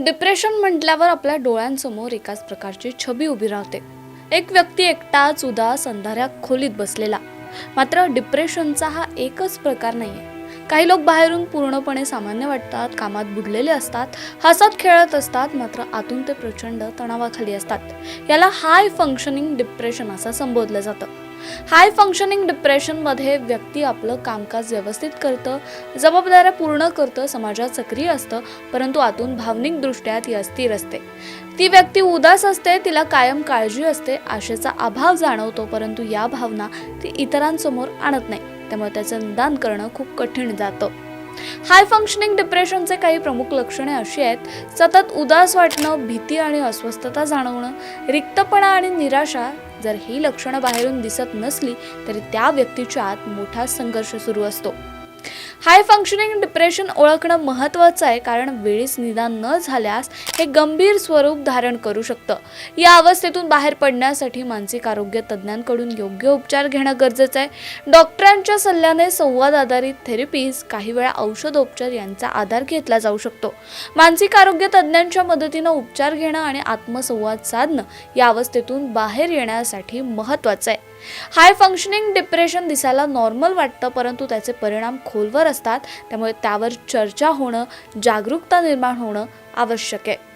Depression म्हटल्यावर आपल्या डोळ्यांसमोर एकाच प्रकारची छबी उभी राहते. एक व्यक्ती एकटाच उदास अंधाऱ्या खोलीत बसलेला. मात्र डिप्रेशनचा हा एकच प्रकार नाहीये. काही लोक बाहेरून पूर्णपणे सामान्य वाटतात कामात बुडलेले असतात हसत खेळत असतात मात्र आतून ते प्रचंड तणावाखाली असतात. याला हाय फंक्शनिंग डिप्रेशन असं संबोधलं जातं. हाय फंक्शनिंग डिप्रेशनमध्ये व्यक्ती आपलं कामकाज व्यवस्थित करतं जबाबदाऱ्या पूर्ण करतं समाजात सक्रिय असतं परंतु आतून भावनिकदृष्ट्या ती अस्थिर असते. ती व्यक्ती उदास असते तिला कायम काळजी असते आशेचा अभाव जाणवतो परंतु या भावना ती इतरांसमोर आणत नाही. त्यामुळे त्याचं निदान करणं खूप कठीण जातं. हाय फंक्शनिंग डिप्रेशनचे काही प्रमुख लक्षणे अशी आहेत. सतत उदास वाटणं भीती आणि अस्वस्थता जाणवणं रिक्तपणा आणि निराशा जर ही लक्षणं बाहेरून दिसत नसली तरी त्या व्यक्तीच्या आत मोठा संघर्ष सुरू असतो. हाय फंक्शनिंग डिप्रेशन ओळखणं महत्त्वाचं आहे कारण वेळीच निदान न झाल्यास हे गंभीर स्वरूप धारण करू शकतं. या अवस्थेतून बाहेर पडण्यासाठी मानसिक आरोग्य तज्ज्ञांकडून योग्य उपचार घेणं गरजेचं आहे. डॉक्टरांच्या सल्ल्याने संवाद आधारित थेरपीज काही वेळा औषधोपचार यांचा आधार घेतला जाऊ शकतो. मानसिक आरोग्य तज्ज्ञांच्या मदतीनं उपचार घेणं आणि आत्मसंवाद साधणं या अवस्थेतून बाहेर येण्यासाठी महत्त्वाचं आहे. हाय फंक्शनिंग डिप्रेशन दिसायला नॉर्मल वाटतं परंतु त्याचे परिणाम खोलवर असतात. त्यामुळे त्यावर चर्चा होणं जागरूकता निर्माण होणं आवश्यक आहे.